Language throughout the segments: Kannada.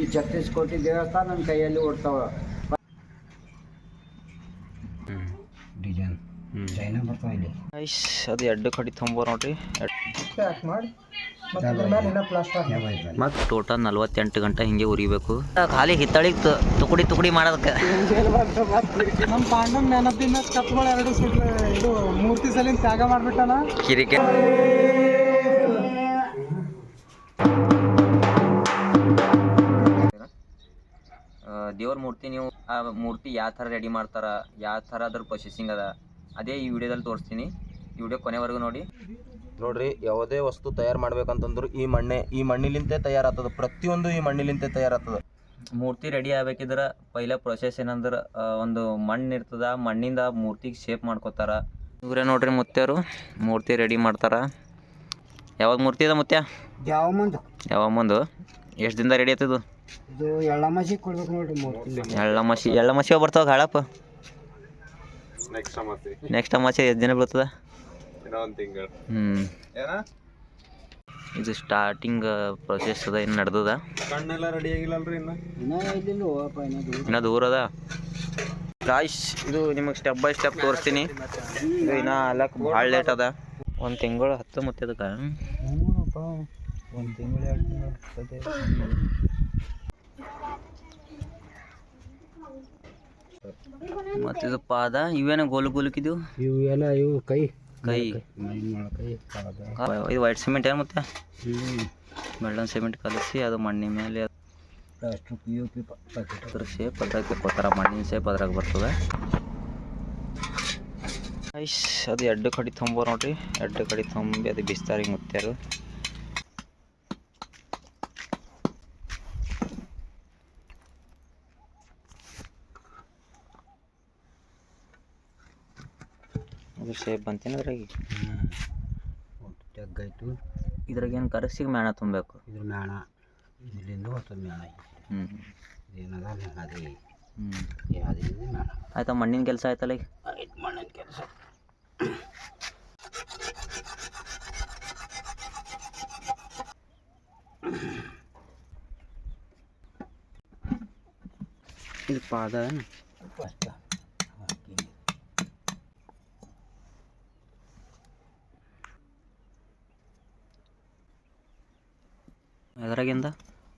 ಈ ಛತ್ತೀಸ್ ಕೋಟಿ ದೇವಸ್ಥಾನ ನನ್ನ ಕೈಯಲ್ಲಿ ಓಡ್ತಾವ. ಡಿಸೈನ್. ಚೈನಾ ಬರ್ತಾವ ಇಲ್ಲಿ. ಐಸ್ ಅದು ಎರಡು ಕಡೆ ತೊಂಬ ನೋಡ್ರಿ. ಮಾಡಿ ಮತ್ತೆ ಟೋಟಲ್ ನಲ್ವತ್ತೆಂಟು ಗಂಟೆ ಹಿಂಗೆ ಉರಿಬೇಕು. ಖಾಲಿ ಹಿತ್ತಳಿಗೆ ತುಕುಡಿ ತುಕುಡಿ ಮಾಡೋದಕ್ಕೆ. ನಮ್ಮ ಪಾಂಡನ್ ನೆನಪಿನ ಕಪ್ಗಳು ಎರಡು ಇದು ಮೂರ್ತಿ ಸಲಿನ ತ್ಯಾಗ ಮಾಡ್ಬಿಟ್ಟಣ ಕಿರಿಕೆ. ಮೂರ್ತಿ ನೀವು. ಆ ಮೂರ್ತಿ ಯಾವ ಥರ ರೆಡಿ ಮಾಡ್ತಾರ ಯಾವ ಥರ ಅದ್ರ ಪ್ರೊಸೆಸಿಂಗ್ ಅದ ಅದೇ ಈ ವಿಡಿಯೋದಲ್ಲಿ ತೋರಿಸ್ತೀನಿ. ಈ ವಿಡಿಯೋ ಕೊನೆವರೆಗೂ ನೋಡಿ. ನೋಡ್ರಿ ಯಾವುದೇ ವಸ್ತು ತಯಾರು ಮಾಡ್ಬೇಕಂತಂದ್ರು ಈ ಮಣ್ಣೆ ಈ ಮಣ್ಣಿಲಿಂತೆ ತಯಾರಾಗ್ತದ ಪ್ರತಿಯೊಂದು ಈ ಮಣ್ಣಿಲಿಂತೆ ತಯಾರಾಗ್ತದ. ಮೂರ್ತಿ ರೆಡಿ ಆಗ್ಬೇಕಿದ್ರೆ ಪೈಲ ಪ್ರೊಸೆಸ್ ಏನಂದ್ರೆ ಒಂದು ಮಣ್ಣು ಇರ್ತದ ಆ ಮಣ್ಣಿಂದ ಮೂರ್ತಿಗೆ ಶೇಪ್ ಮಾಡ್ಕೋತಾರ. ಇವರೇ ನೋಡ್ರಿ ಮುತ್ಯರು ಮೂರ್ತಿ ರೆಡಿ ಮಾಡ್ತಾರ. ಯಾವಾಗ ಮೂರ್ತಿ ಅದ ಮುತ್ಯ ಯಾವ ಮುಂದೆ? ಯಾವ ಮುಂದು? ಎಷ್ಟು ದಿನದ ರೆಡಿ ಆಯ್ತದು ಇದು ಎಳ್ಳಮಸಿ ಕೊಡ್ಬೇಕು ನೋಡ್ರಿ ಮೂರ್ತಿ ಎಳ್ಳ ಮಸಿ ಎಳ್ಳ ಮಸಿ ಬರ್ತಾವ ಹಾಳಪ್ಪ ನೆಕ್ಸ್ಟ್ ಅಮಾಸೆ ಎಷ್ಟು ದಿನ ಬೀಳ್ತದ? ಹ್ಞೂ ಇದು ಸ್ಟಾರ್ಟಿಂಗ್ ಪ್ರೊಸೆಸ್ ಅದ ಇನ್ನು ನಡೆದದ. ಕಣ್ಣೆಲ್ಲ ರೆಡಿ ಆಗಿಲ್ಲಲ್ರಿ ಇನ್ನ? ಇನ್ನೂ ಇನ್ನೂ ದೂರ. ಅದ. ಗಾಯ್ಸ್ ಇದು ನಿಮಗೆ ಸ್ಟೆಪ್ ಬೈ ಸ್ಟೆಪ್ ತೋರಿಸ್ತೀನಿ. ಇದು ಇನ್ನ ಅಲ್ಲಕ್ಕೆ ಭಾಳ ಲೇಟ್ ಅದ. ಒಂದು ತಿಂಗಳು ಹತ್ತು ಮತ್ತೆ ಅದಕ್ಕೆ ಒಂದು ತಿಂಗಳು ಎರಡು ತಿಂಗಳು ಮತ್ತು ಇದು ಪಾದ ಇವೇನ ಗೋಲು ಗೋಲುಕಿದ್ದು ಇವು ಎಲ್ಲ ಇವು ಕೈ. ಕೈ. ಇದು ವೈಟ್ ಸಿಮೆಂಟ್ ಏನು ಮತ್ತೆ? ಬೆಳ್ಳನ್ ಸಿಮೆಂಟ್ ಕಲಸಿ ಅದು ಮಣ್ಣಿನ ಮೇಲೆ ಅದ್ರ ಶೇಪ್ ಅದ್ರಾಗ ಕೊತ್ತಾರ ಮಣ್ಣಿನ ಶೇಪ್ ಅದ್ರಾಗ ಬರ್ತದೆ. ಐಸ್ ಅದು ಎಡ್ಡು ಕಡೆ ತುಂಬ ನೋಡ್ರಿ. ಎಡ್ಡು ಕಡೆ ತುಂಬಿ ಅದು ಬಿಸ್ತಾರಿಗೆ ಮುತ್ಯಾರು ಅದು ಶೇಪ್ ಬಂತೇನೆ ಅದ್ರಾಗ? ಜಗ್ಗಾಯ್ತು ಇದ್ರಾಗ ಏನು ಕರಸಿಗೆ ಮೇಣ ತುಂಬಬೇಕು? ಇದ್ರ ಮ್ಯಾಣ ಇಲ್ಲಿಂದ ಹೊತ್ತದ ಮ್ಯಾಣ ಹ್ಞೂ ಇದೇನದ ಅದೇ? ಹ್ಞೂ ಅದರಿಂದ ಮ್ಯಾಣ? ಆಯ್ತಾ ಮಣ್ಣಿನ ಕೆಲಸ ಆಯ್ತಲ್ಲ ಈಗ? ಆಯ್ತು ಮಣ್ಣಿನ ಕೆಲಸ. ಇದು ಪಾದ ಏನು ಫಸ್ಟ್ ಹಾಕಿ ಎದ್ರಾಗಿಂದ?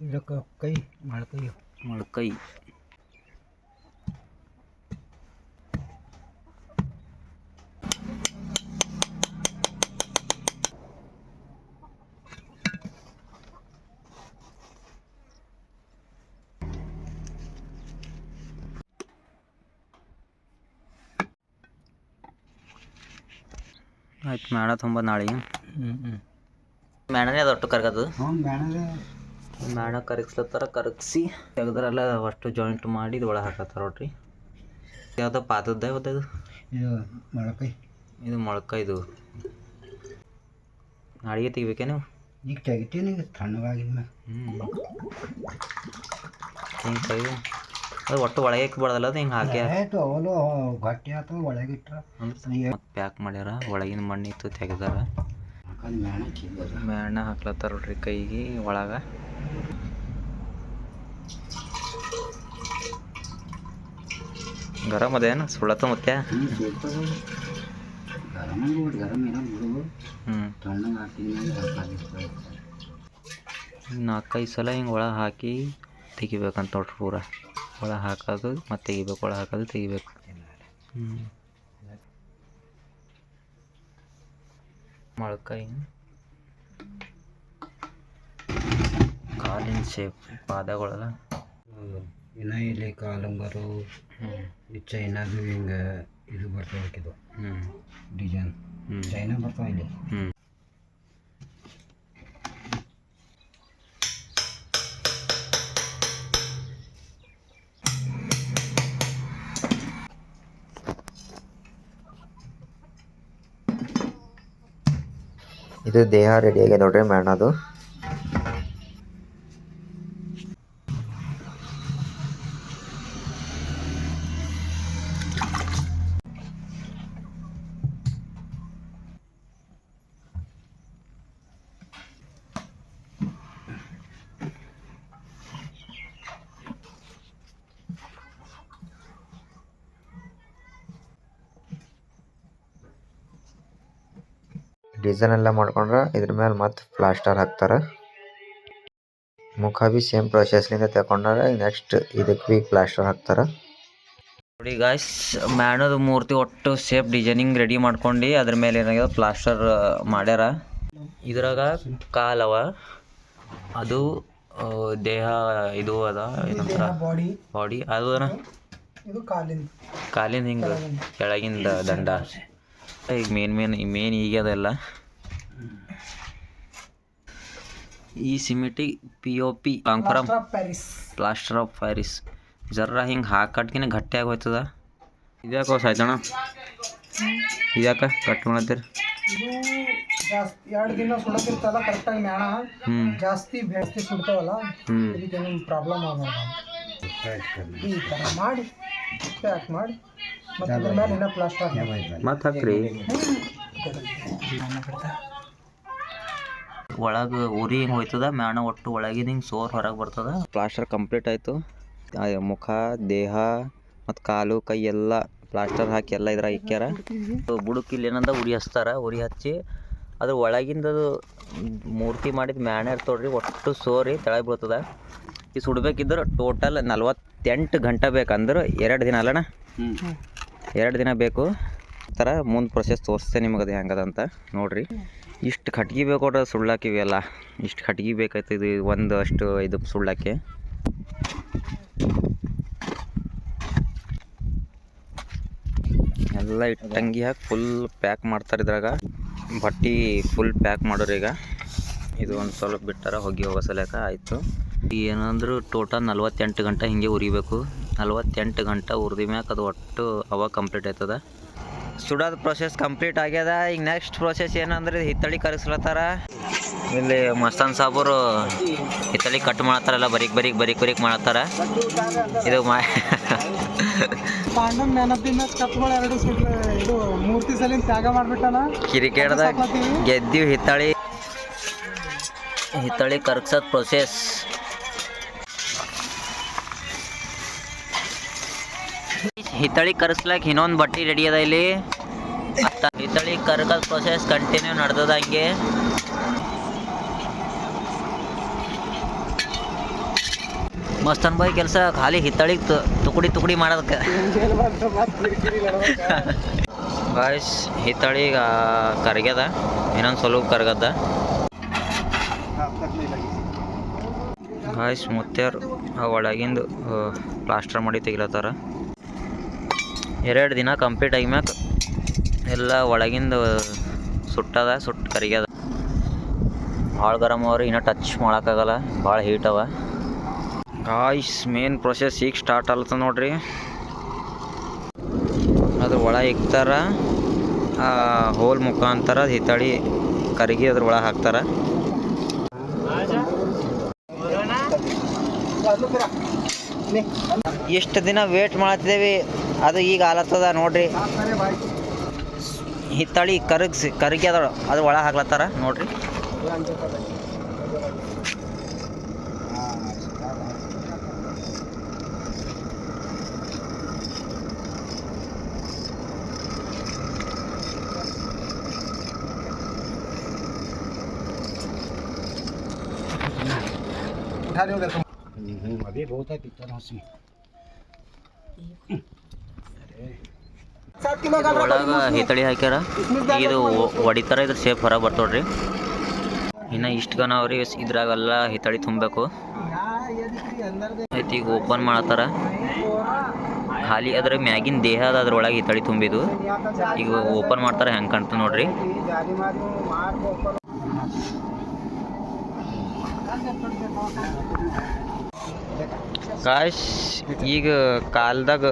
ಇದಕ್ಕೆ ಕೈ ಮೊಳಕೈ ಮೊಳಕೈ. ಆಯ್ತು ಮೇಣ ತುಂಬ ನಾಳೆ ಹ್ಞೂ ಹ್ಞೂ ಮೇಣನೇ ಅದು ಒಟ್ಟು ಕರಗದು. ಮೇಣ ಕರಗಿಸ್ಲತ್ತಾರ ಕರಗಿಸಿ ತೆಗೆದ್ರಲ್ಲ ಅಷ್ಟು ಜಾಯಿಂಟ್ ಮಾಡಿ ಇದು ಒಳಗೆ ಹಾಕತ್ತಾರ ನೋಡ್ರಿ. ಯಾವುದೋ ಪಾತದ್ದ ಯಾವ್ದು ಇದು? ಮೊಳಕೈ. ಇದು ಮೊಳಕ ಇದು. ಅಡಿಗೆ ತೆಗಿಬೇಕೆ ನೀವು? ಈಗ ತೆಗಿತೀನಿ ಈಗ ಹ್ಞೂ ಹಿಂಗೆ ತೆಗಿ. ಅದು ಒಟ್ಟು ಒಳಗೆ ಬಿಡೋದಲ್ಲ ಅದು ಹಿಂಗೆ ಹಾಕಿ. ಆಯ್ತು ಅವಲು ಗಟ್ಟಿ ಆತು ಒಳಗಿಟ್ರ ಪ್ಯಾಕ್ ಮಾಡ್ಯಾರ ಒಳಗಿನ ಮಣ್ಣಿತ್ತು ತೆಗೆದಾರ. ಮೇಣ ಹಾಕ್ಲತ್ತಾರ ನೋಡ್ರಿ ಕೈಗೆ ಒಳಗೆ. ಗರಮ್ ಅದೇನು ಸುಳ್ಳತ್ತ ಮತ್ತೆ? ನಾಲ್ಕೈದು ಸಲ ಹಿಂಗೆ ಒಳಗೆ ಹಾಕಿ ತೆಗಿಬೇಕಂತ ನೋಡ್ರಿ ಪೂರ. ಒಳಗೆ ಹಾಕೋದು ಮತ್ತೆ ತೆಗಿಬೇಕು ಒಳಗೆ ಹಾಕೋದು ತೆಗಿಬೇಕು. ಹ್ಞೂ ಮೊಳಕಾಯಿ. ಕಾಲಿನ ಶೇಪ್ ಪಾದಗಳೆಲ್ಲ. ಇನ್ನ ಇಲ್ಲಿ ಕಾಲಂಗರು ಈ ಚೈನಾದು ಹಿಂಗೆ ಇದು ಬರ್ತಾವ ಇದು ಹ್ಞೂ ಡಿಸೈನ್ ಚೈನಾ ಬರ್ತಾವ ಇಲ್ಲಿ. ಹ್ಞೂ ಇದು ದೇಹ ರೆಡಿ ಆಗಿದೆ ನೋಡ್ರಿ ಮೇಣದು ಡಿಸೈನ್ ಎಲ್ಲ ಮಾಡ್ಕೊಂಡ್ರೆ ಇದ್ರ ಮೇಲೆ ಮತ್ತೆ ಪ್ಲಾಸ್ಟರ್ ಹಾಕ್ತಾರೆ. ಮುಖ ಬಿ ಸೇಮ್ ಪ್ರೊಸೆಸ್ಲಿಂದ ತಗೊಂಡ್ರೆ ನೆಕ್ಸ್ಟ್ ಇದಕ್ಕೆ ಬಿ ಪ್ಲಾಸ್ಟರ್ ಹಾಕ್ತಾರೆ. ನೋಡಿ ಗಾಯ್ಸ್ ಮ್ಯಾಣದ ಮೂರ್ತಿ ಒಟ್ಟು ಸೇಫ್ ಡಿಸೈನಿಂಗ್ ರೆಡಿ ಮಾಡ್ಕೊಂಡು ಅದ್ರ ಮೇಲೆ ಏನಾಗ್ಯದ ಪ್ಲಾಸ್ಟರ್ ಮಾಡ್ಯಾರ. ಇದ್ರಾಗ ಕಾಲವ ಅದು ದೇಹ ಇದು ಅದ ಏನಂತಾರ? ಬಾಡಿ ಬಾಡಿ ಅದು ಕಾಲಿನ ಹಿಂಗೆ ಕೆಳಗಿಂದ ದಂಡ. ಈಗ ಮೇನ್ ಮೇನ್ ಮೇನ್ ಈಗ ಅದೆಲ್ಲ. ಈ ಸಿಮೆಂಟಿಗೆ ಪಿ ಒ ಪಿ ಕಾಂಫರಮ್ ಪ್ಯಾರಿಸ್ ಪ್ಲಾಸ್ಟರ್ ಆಫ್ ಪ್ಯಾರಿಸ್ ಜರ್ರ ಹಿಂಗೆ ಹಾಕಟ್ಕಿನ ಗಟ್ಟಿಯಾಗಿ ಹೋಯ್ತದ ಇದ್ಯಾಕೋ ಸಾಯ್ತಣ್ಣ? ಇದ್ಯಾಕ ಕಟ್ ಮಾಡತ್ತೀರಿ? ಎರಡು ದಿನ ಸುಡತಿರ್ತಲ್ಲ ಕರೆಕ್ಟಾಗಿ ಮ್ಯಾಣ. ಜಾಸ್ತಿ ಜಾಸ್ತಿ ಸುಡ್ತಾವಲ್ಲ ಇದಕ್ಕೆ ನಿಮ್ಗೆ ಪ್ರಾಬ್ಲಮ್ ಆಗಬಾರ್ದು ಈ ಥರ ಮಾಡಿ ಪ್ಯಾಕ್ ಮಾಡಿ ಮತ್ತೆ ಅದ್ರ ಮೇಲೆ ಇನ್ನೂ ಪ್ಲಾಸ್ಟರ್ ಮತ್ತೆ ಹಾಕ್ರಿ. ಒಳಗೆ ಉರಿ ಹಿಂಗೆ ಹೋಯ್ತದ? ಮ್ಯಾಣ ಒಟ್ಟು ಒಳಗಿನ ಹಿಂಗೆ ಸೋರ್ ಹೊರಗೆ ಬರ್ತದ? ಪ್ಲಾಸ್ಟರ್ ಕಂಪ್ಲೀಟ್ ಆಯಿತು. ಮುಖ ದೇಹ ಮತ್ತು ಕಾಲು ಕೈ ಎಲ್ಲ ಪ್ಲಾಸ್ಟರ್ ಹಾಕಿ ಎಲ್ಲ ಇದ್ರಾಗ ಇಕ್ಕ್ಯಾರ ಬುಡಕ್ಕೆ ಇಲ್ಲಿ ಏನಂದ ಉರಿ ಹಚ್ತಾರ. ಉರಿ ಹಚ್ಚಿ ಅದ್ರ ಒಳಗಿಂದದು ಮೂರ್ತಿ ಮಾಡಿದ ಮ್ಯಾಣ ಇರ್ತವ್ರಿ ಒಟ್ಟು ಸೋರಿ ತೆಳಗೆ ಬೀಳ್ತದ. ಈ ಸುಡ್ಬೇಕಿದ್ರೆ ಟೋಟಲ್ ನಲ್ವತ್ತೆಂಟು ಗಂಟೆ ಬೇಕಂದ್ರೆ ಎರಡು ದಿನ ಅಲ್ಲಣ್ಣ? ಎರಡು ದಿನ ಬೇಕು. ಥರ ಮುಂದೆ ಪ್ರೊಸೆಸ್ ತೋರಿಸ್ತೇನೆ ನಿಮಗೆ ಅದು ಹೆಂಗದ ಅಂತ. ನೋಡ್ರಿ. ಇಷ್ಟು ಕಟ್ಗೆ ಬೇಕು ನೋಡ್ರಿ ಸುಳ್ಳಾಕ ಇವೆಲ್ಲ ಇಷ್ಟು ಕಟ್ಗೆ ಬೇಕಾಯ್ತು ಇದು ಒಂದು ಅಷ್ಟು ಇದು ಸುಳ್ಳಾಕೆ ಎಲ್ಲ ಇಟ್ಟಂಗಿ ಹಾಕಿ ಫುಲ್ ಪ್ಯಾಕ್ ಮಾಡ್ತಾರೆ ಇದ್ರಾಗ. ಬಟ್ಟೆ ಫುಲ್ ಪ್ಯಾಕ್ ಮಾಡೋರು ಈಗ. ಇದು ಒಂದು ಸ್ವಲ್ಪ ಬಿಟ್ಟಾರ ಹೊಗೆ ಹೋಗೋ ಸಲಕ ಆಯಿತು. ಏನಂದ್ರೆ ಟೋಟಲ್ ನಲ್ವತ್ತೆಂಟು ಗಂಟೆ ಹಿಂಗೆ ಉರಿಬೇಕು. ನಲ್ವತ್ತೆಂಟು ಗಂಟೆ ಉರಿದ ಮ್ಯಾಕ ಅದು ಒಟ್ಟು ಅವಾಗ ಕಂಪ್ಲೀಟ್ ಆಯ್ತದ. ಸುಡೋದು ಪ್ರೊಸೆಸ್ ಕಂಪ್ಲೀಟ್ ಆಗ್ಯದ. ಈಗ ನೆಕ್ಸ್ಟ್ ಪ್ರೊಸೆಸ್ ಏನಂದ್ರೆ ಹಿತ್ತಳಿ ಕರಗಿಸ್ಲತ್ತಾರ ಇಲ್ಲಿ ಮಸ್ತಾನ್ ಸಾಬರು ಹಿತ್ತಳಿ ಕಟ್ ಮಾಡತ್ತಾರಲ್ಲ ಬರೀಕ್ ಬರೀಕ್ ಬರೀಕ್ ಬರೀಕ್ ಮಾಡತ್ತಾರ ಇದು ಮಾ ಕ್ರಿಕೆಟ್ದಾಗ ಗೆದ್ದೀವಿ ಹಿತ್ತಳಿ. ಹಿತ್ತಳಿ ಕರ್ಗ್ಸೋದು ಪ್ರೊಸೆಸ್ ಹಿತ್ತಳಿ ಕರ್ಸ್ಲಕ್ಕೆ ಇನ್ನೊಂದು ಬಟ್ಟೆ ರೆಡಿ ಅದ ಇಲ್ಲಿ. ಹಿತ್ತಳಿ ಕರ್ಗೋದ್ ಪ್ರೊಸೆಸ್ ಕಂಟಿನ್ಯೂ ನಡೆದದ ಹಂಗೆ. ಮಸ್ತ್ ಬಾಯ್ ಕೆಲಸ ಖಾಲಿ ಹಿತ್ತಳಿಗೆ ತುಕುಡಿ ತುಕುಡಿ ಮಾಡೋದಕ್ಕೆ. ಗಾಯ್ಸ್ ಹಿತ್ತಳಿ ಈಗ ಕರಗ್ಯದ, ಇನ್ನೊಂದು ಸ್ವಲ್ಪ ಕರಗದ. ಗಾಯ್ಸ್ ಮುತ್ಯಾರು ಒಳಗಿಂದು ಪ್ಲಾಸ್ಟರ್ ಮಾಡಿ ತೆಗಿಲತ್ತಾರ. ಎರಡು ದಿನ ಕಂಪ್ಲೀಟ್ ಆಗಿಮ್ಯಾಕ ಎಲ್ಲ ಒಳಗಿಂದ ಸುಟ್ಟದ, ಸುಟ್ಟು ಕರಿಗ್ಯದ. ಭಾಳ ಗರಮ್ ಅವ್ರಿ ಇನ್ನೂ ಟಚ್ ಮಾಡೋಕ್ಕಾಗಲ್ಲ ಭಾಳ ಹೀಟ್ ಅವ. ಗಾಯ್ಸ್ ಮೇನ್ ಪ್ರೊಸೆಸ್ ಈಗ ಸ್ಟಾರ್ಟ್ ಆಲತ್ತ ನೋಡ್ರಿ. ಅದ್ರ ಒಳ ಇಕ್ತಾರ ಹೋಲ್ ಮುಖಾಂತರ ಹಿತ್ತಳಿ ಕರಿಗಿ ಅದ್ರ ಒಳಗೆ ಹಾಕ್ತಾರ. ಎಷ್ಟು ದಿನ ವೇಟ್ ಮಾಡ್ತಿದ್ದೇವೆ ಅದು ಈಗ ಆಲತ್ತದ ನೋಡ್ರಿ. ಹಿತ್ತಳಿ ಕರಗಿಸಿ ಕರಗಿ ಅದ ಅದು ಒಳ ಹಾಕ್ಲತ್ತಾರ ನೋಡ್ರಿ. ಒಳಗೆ ಹಿತ್ತಳಿ ಹಾಕ್ಯಾರ. ಇದು ಹೊಡಿತಾರ, ಇದ್ರ ಶೇಪ್ ಹೊರಗೆ ಬರ್ತೋಡ್ರಿ ಇನ್ನು ಇಷ್ಟು ಅವ್ರಿ, ಇದ್ರಾಗೆಲ್ಲ ಹಿತಳಿ ತುಂಬಬೇಕು. ಆಯ್ತು, ಈಗ ಓಪನ್ ಮಾಡತ್ತಾರ ಖಾಲಿ ಅದ್ರ ಮ್ಯಾಗಿನ ದೇಹ ಅದ, ಅದ್ರೊಳಗೆ ಹಿತ್ತಳಿ ತುಂಬಿದು. ಈಗ ಓಪನ್ ಮಾಡ್ತಾರ, ಹೆಂಗೆ ಕಾಣ್ತು ನೋಡ್ರಿ. ಕಾಶ್ ಈಗ ಕಾಲ್ದಾಗ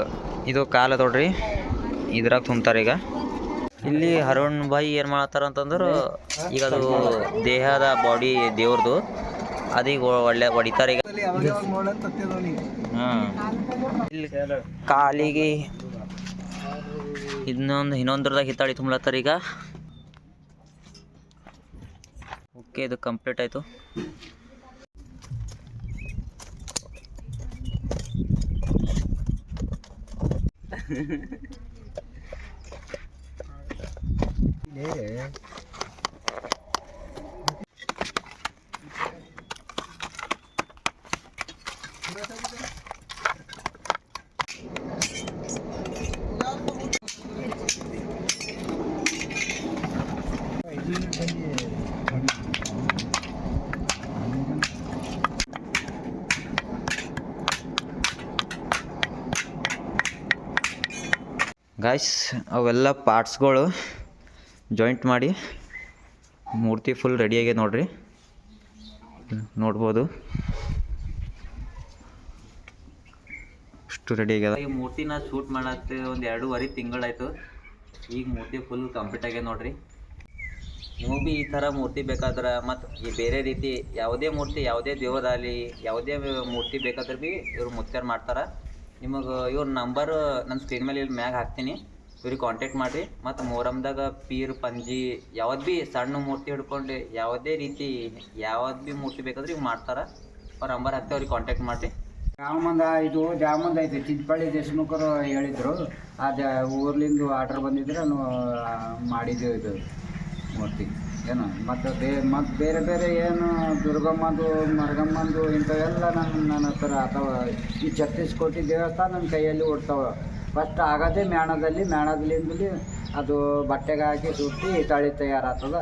ಇದು ಕಾಲ ನೋಡ್ರಿ. ಇದ್ರಾಗ ತುಂಬ್ತಾರೆ ಈಗ. ಇಲ್ಲಿ ಅರುಣ್ ಬಾಯಿ ಏನು ಮಾಡತ್ತಾರ ಅಂತಂದ್ರೆ, ಈಗ ಅದು ದೇಹದ ಬಾಡಿ ದೇವ್ರದು. ಅದೀಗ ಒಳ್ಳೆ ಹೊಡಿತಾರ ಈಗ. ಇಲ್ಲಿ ಕಾಲಿಗೆ ಇನ್ನೊಂದು, ಇನ್ನೊಂದ್ರದಾಗ ಹಿತ್ತಾಳಿ ತುಂಬಲತ್ತಾರ ಈಗ. ಓಕೆ ಇದು ಕಂಪ್ಲೀಟ್ ಆಯಿತು. để để. ಗಾಯ್ಸ್ ಅವೆಲ್ಲ ಪಾರ್ಟ್ಸ್ಗಳು ಜಾಯಿಂಟ್ ಮಾಡಿ ಮೂರ್ತಿ ಫುಲ್ ರೆಡಿ ಆಗ್ಯದ ನೋಡ್ರಿ. ನೋಡ್ಬೋದು. ಅಷ್ಟು ರೆಡಿ ಆಗ್ಯದ ಈ ಮೂರ್ತಿನ ಶೂಟ್ ಮಾಡತ್ತೆ ಒಂದು ಎರಡೂವರೆ ತಿಂಗಳಾಯಿತು. ಈಗ ಮೂರ್ತಿ ಫುಲ್ ಕಂಪ್ಲೀಟ್ ಆಗ್ಯದ ನೋಡ್ರಿ. ನೀವು ಭೀ ಈ ಥರ ಮೂರ್ತಿ ಬೇಕಾದ್ರೆ ಮತ್ತು ಈ ಬೇರೆ ರೀತಿ ಯಾವುದೇ ಮೂರ್ತಿ, ಯಾವುದೇ ದೇವರಾಗಲಿ ಯಾವುದೇ ಮೂರ್ತಿ ಬೇಕಾದ್ರೆ ಭೀ ಇವರು ಮುತ್ಯಾರು ಮಾಡ್ತಾರೆ. ನಿಮಗೆ ಇವ್ರ ನಂಬರ್ ನನ್ನ ಸ್ಕ್ರೀನ್ ಮೇಲೆ ಇಲ್ಲಿ ಮ್ಯಾಗ ಹಾಕ್ತೀನಿ. ಇವ್ರಿಗೆ ಕಾಂಟ್ಯಾಕ್ಟ್ ಮಾಡಿರಿ. ಮತ್ತು ಮೊಹರಮ್ದಾಗ ಪೀರ್, ಪಂಜಿ ಯಾವ್ದು ಭೀ ಸಣ್ಣ ಮೂರ್ತಿ ಹಿಡ್ಕೊಂಡು ಯಾವುದೇ ರೀತಿ ಯಾವ್ದು ಭೀ ಮೂರ್ತಿ ಬೇಕಾದ್ರೆ ಇವ್ರು ಮಾಡ್ತಾರೆ. ಅವ್ರ ನಂಬರ್ ಹಾಕ್ತಿ, ಅವ್ರಿಗೆ ಕಾಂಟ್ಯಾಕ್ಟ್ ಮಾಡಿರಿ. ದ್ಯಾಮಂದ ಇದು ದ್ಯಾಮಂದ ಐತೆ. ಚಿಂಚಪಳ್ಳಿ ದೇಶಮುಖರು ಹೇಳಿದ್ರು. ಅದು ಊರ್ಲಿಂದ ಆರ್ಡರ್ ಬಂದಿದ್ರೆ ಮಾಡಿದ್ದೆವು ಇದು ಮೂರ್ತಿ. ಏನು ಮತ್ತು ಬೇ ಮತ್ತು ಬೇರೆ ಬೇರೆ ಏನು ದುರ್ಗಮ್ಮಂದು ಮರಗಮ್ಮಂದು ಇಂಥವೆಲ್ಲ ನನ್ನ ನನ್ನ ಹತ್ರ ಅಥವಾ ಈ ಛತ್ತೀಸ್ ಕೋಟಿ ದೇವಸ್ಥಾನ ನನ್ನ ಕೈಯಲ್ಲಿ ಓಡ್ತಾವೆ. ಫಸ್ಟ್ ಆಗೋದೇ ಮೇಣದಲ್ಲಿ ಮೇಣದಲ್ಲಿಂದಲೇ ಅದು ಬಟ್ಟೆಗೆ ಹಾಕಿ ಸುತ್ತಿ ತಳಿ ತಯಾರಾಗ್ತದ.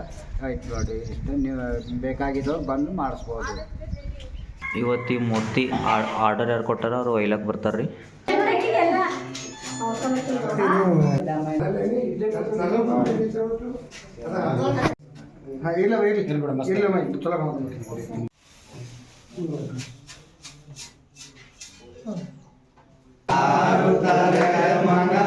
ಆಯ್ತು ನೋಡಿ ಇಷ್ಟು ನೀವು ಬೇಕಾಗಿದ್ದವ್ರು ಬಂದು ಮಾಡಿಸ್ಬೋದು. ಇವತ್ತು ಈ ಮೂರ್ತಿ ಆರ್ಡರ್ ಯಾರು ಕೊಟ್ಟಾರ ಅವ್ರು ಒಯ್ಲಕ್ಕೆ ಬರ್ತಾರೆ ರೀ ಇಲ್ಲ ಇರಲಿ ಇಲ್ಲ ಚಲೋ ಕಾಣ್ತದೆ. ಇದಕ್ಕೇನಾದ್ರು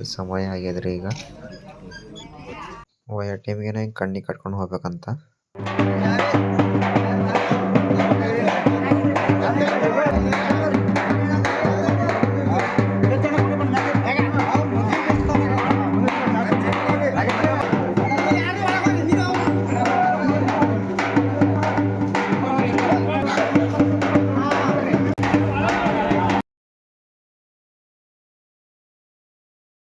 ಒಯ್ಯೋದು ಸಮಯ ಆಗ್ಯದ್ರಿ ಈಗ. ಒಯ್ಯ ಟೈಮಿಗೆ ಹಿಂಗೆ ಕಣ್ಣಿಗೆ ಕಟ್ಕೊಂಡು ಹೋಗ್ಬೇಕಂತ.